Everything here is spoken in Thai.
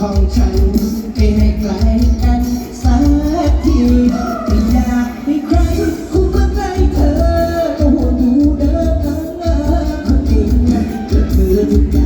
ของฉันไปให้ไกลกันสักทีไม่อยากให้ใครคุ้มาใกล้เธอก็หัวดูเดินทางคนดีเธอเธอ